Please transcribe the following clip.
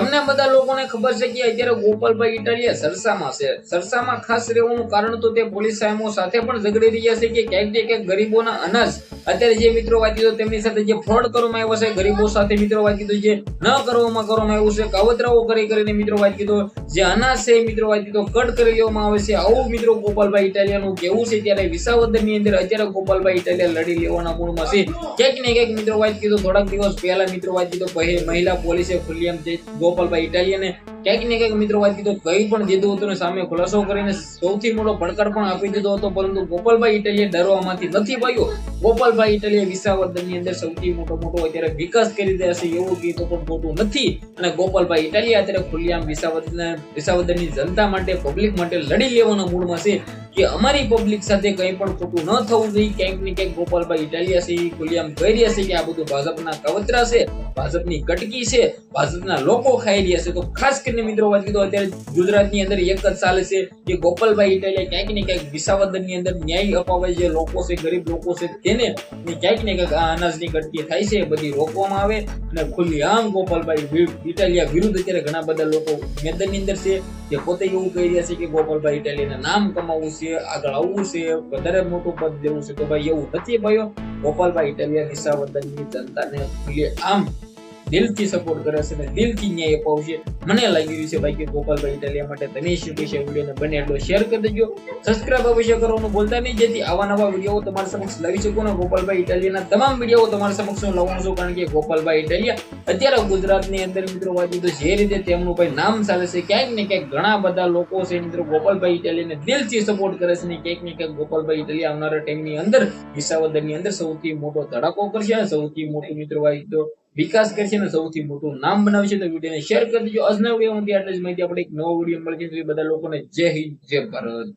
તમને બધા લોકોને ખબર છે કે અત્યારે ગોપાલભાઈ ઇટાલિયા સરસામાં છે. સરસામાં ખાસ રહેવાનું કારણ તો તે પોલીસ સાહેબો સાથે પણ ઝઘડી રહ્યા છે કે ક્યાંક ને ક્યાંક ગરીબોના અનાજ અત્યારે જે મિત્રો વાત કીધો તેમની સાથે જે ફ્રોડ કરવામાં આવ્યો છે, ગરીબો સાથે મિત્રો વાત કીધું, જે ન કરવામાં કરવામાં આવ્યું છે, કાવતરાઓ કરી કરીને મિત્રો વાત કીધો, જે અનાજ છે મિત્રો વાત કીધો, કટ કરી લેવામાં આવે છે. આવું મિત્રો ગોપાલભાઈ ઇટાલિયાનું કેવું છે, ત્યારે વિસાવદરની અંદર અત્યારે ગોપાલભાઈ ઇટાલિયા લડી લેવાના મૂળમાં છે. ક્યાંક ને ક્યાંક મિત્રો વાત કીધો, થોડાક દિવસ પહેલા મિત્રો વાત કીધો મહિલા પોલીસે ખુલ્લેઆમ જે ગોપાલભાઈ ઇટાલિયાને ક્યાંક ને ક્યાંક મિત્રો વાત કીધો કઈ પણ દીધું હતું સામે ખુલાસો કરીને સૌથી મોટો પડકાર પણ આપી દીધો હતો, પરંતુ ગોપાલભાઈ ઇટલીએ ડરવામાંથી નથી પાયો ગોપાલભાઈ ઇટલીએ વિસાવદરની અંદર સૌથી મોટો મોટો અત્યારે વિકાસ કરી રહ્યા છે એવું કીધું પણ ખોટું નથી. અને ગોપાલભાઈ ઇટાલિયા અત્યારે ખુલ્લેઆમ વિસાવર્ધન વિસાવદરની જનતા માટે, પબ્લિક માટે લડી લેવાના મૂડમાં છે કે અમારી પબ્લિક સાથે કંઈ પણ ખોટું ન થવું જોઈએ. ક્યાંક ને ક્યાંક ગોપાલભાઈ ઇટાલિયા છે, એ કહી રહ્યા છે કે આ બધું ભાજપના કવતરા છે, ભાજપની કટકી છે, ભાજપના લોકો ખાઈ રહ્યા છે. તો ખાસ કરીને મિત્રો, વાત કીધું, અત્યારે ગુજરાતની અંદર એક જ ચાલે છે કે ગોપાલભાઈ ઇટાલિયા ક્યાંક ને ક્યાંક વિસાવદરની અંદર ન્યાય અપાવે જે લોકો છે, ગરીબ લોકો છે, તેને ક્યાંક ને ક્યાંક આ અનાજની ગટકી થાય છે, બધી રોકવામાં આવે અને ખુલ્લી આમ ગોપાલભાઈ ઇટાલિયા વિરુદ્ધ અત્યારે ઘણા બધા લોકો મેદાનની અંદર છે જે પોતે એવું કહી રહ્યા છે કે ગોપાલભાઈ ઇટાલિયાના નામ કમાવવું છે, આગળ આવવું છે, વધારે મોટું પદ દેવું છે, તો ભાઈ એવું નથી ભાઈઓ, ગોપાલભાઈ ઇટાલિયા વિસાવદનની જનતાને ખુલ્લી આમ દિલથી સપોર્ટ કરે છે અને દિલથી ન્યાય અપાવશે. મને લાગી રહ્યું છે ભાઈ કે ગોપાલભાઈ ઇટાલિયા માટે તમે શું કહેશે વિડીયોને બને એટલો શેર કરી દેજો. સબસ્ક્રાઇબ અવશ્ય કરવાનું ભૂલતા નહીં, જેથી આવા નવા વીડિયો તમારા સમક્ષ લાવી શકું અને ગોપાલભાઈ ઇટાલિયાના તમામ વીડિયો તમારા સમક્ષ હું લાવવાનો છું કારણ કે ગોપાલભાઈ ઇટાલિયા અત્યારે ગુજરાતની અંદર મિત્રો વાત તો જે રીતે તેમનું ભાઈ નામ ચાલે છે, ક્યાંક ને ક્યાંક ઘણા બધા લોકો છે મિત્રો ગોપાલભાઈ ઇટાલિયાને દિલથી સપોર્ટ કરે છે ને ક્યાંક ને ક્યાંક ગોપાલભાઈ ઇટાલિયા આવનારા ટાઈમની અંદર વિસાવદરની અંદર સૌથી મોટો ધડાકો કરશે સૌથી મોટું મિત્રો વાત તો વિકાસ કરશે અને સૌથી મોટું નામ બનાવશે તો વિડીયોને શેર કરી દેજો. આજના વિડીયોમાં એટલે જ માહિતી આપણે એક નવો વીડિયો મળશે. બધા લોકોને જય હિન્દ, જય ભારત.